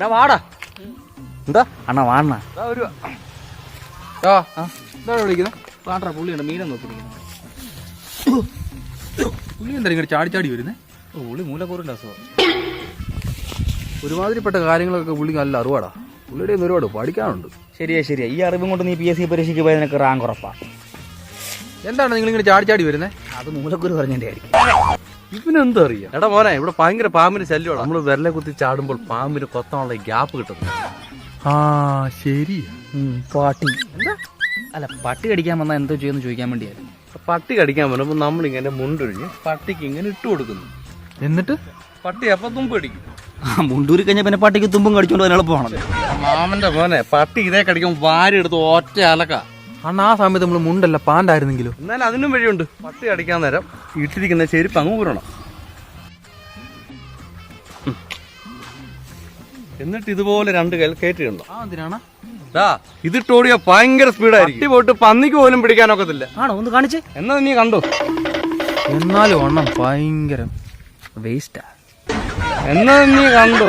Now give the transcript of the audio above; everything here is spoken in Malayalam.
എടാ വാടാ. എന്താ? അണ്ണാ വാണ്ണ. ദാ വരുവാ. ആ. എന്താണ് വിളിക്കുന്നത് വാട്ടാ പുള്ളിയുണ്ട് മീനെ നോക്കിയിരിക്കുന്നു പുള്ളി എന്താ ഇങ്ങനെ ചാടി ചാടി വരുന്നേ? പുള്ളി മൂലക്കൂറിന്റെ അസുഖം. ഒരുമാതിരിപ്പെട്ട കാര്യങ്ങളൊക്കെ പുള്ളിക്ക് നല്ല അറിവാടാ. പുള്ളിയുടെ നിന്ന് ഒരുപാട് പഠിക്കാനുണ്ട്. ശരിയാ ശരിയാ. ഈ അറിവും കൊണ്ട് നീ പി എസ് സി പരീക്ഷയ്ക്ക് പോയത് നിനക്ക് റാങ്ക് ഉറപ്പാ. എന്താണ് നിങ്ങൾ ഇങ്ങനെ ചാടി ചാടി വരുന്നേ? അത് മൂലക്കൂർ പറഞ്ഞതിന്റെ ആയിരിക്കും ഇവനെന്താ അറിയാം എടാ മോനെ ഇവിടെ ഭയങ്കര പാമ്പിന് ശല്യമാണ് നമ്മൾ വിരലെ കുത്തി ചാടുമ്പോൾ പാമ്പിന് കൊത്താനുള്ള ഗ്യാപ്പ് കിട്ടുന്നു. ആ ശരി. പാട്ടി. അല്ല പട്ടി കടിക്കാൻ വന്നാൽ എന്തോ ചെയ്യുമെന്ന് ചോദിക്കാൻ വേണ്ടിയായിരുന്നു. പട്ടി കടിക്കാൻ വരുമ്പോൾ നമ്മളിങ്ങനെ മുണ്ടൊഴിഞ്ഞ് പട്ടിക്ക് ഇങ്ങനെ ഇട്ട് കൊടുക്കുന്നു. എന്നിട്ട്? പട്ടി അപ്പം തുമ്പ് കടിക്കും. ആ മുണ്ടൂരി കഴിഞ്ഞാൽ പിന്നെ പട്ടിക്ക് തുമ്പും കടിച്ചോണ്ട് എളുപ്പമാണ് എളുപ്പമാണല്ലോ. മാമന്റെ മോനെ പട്ടി ഇതേ കടിക്കും വാരി എടുത്ത് ഒറ്റ അലക്ക. അണ്ണാ ആ സമയത്ത് നമ്മൾ മുണ്ടല്ല പാണ്ടായിരുന്നെങ്കിലും എന്നാൽ അതിനും വഴിയുണ്ട്. പട്ടി അടിക്കാൻ നേരം ഇട്ടിരിക്കുന്ന ചെരുപ്പ് അങ്ങ് ഊരണം. എന്നിട്ട് ഇതുപോലെ രണ്ട് കയ്യിൽ കയറ്റിയിട്ടുണ്ടോ ഇതിട്ടോടിയ ഭയങ്കര സ്പീഡായിരിക്കും. പട്ടി പോയിട്ട് പന്നിക്ക് പോലും പിടിക്കാനൊക്കത്തില്ല. ആണോ? ഒന്ന് കാണിച്ച്. എന്നാ നീ കണ്ടു? എന്നാലും അണ്ണം ഭയങ്കര. വേസ്റ്റാ എന്നാ നീ കണ്ടു?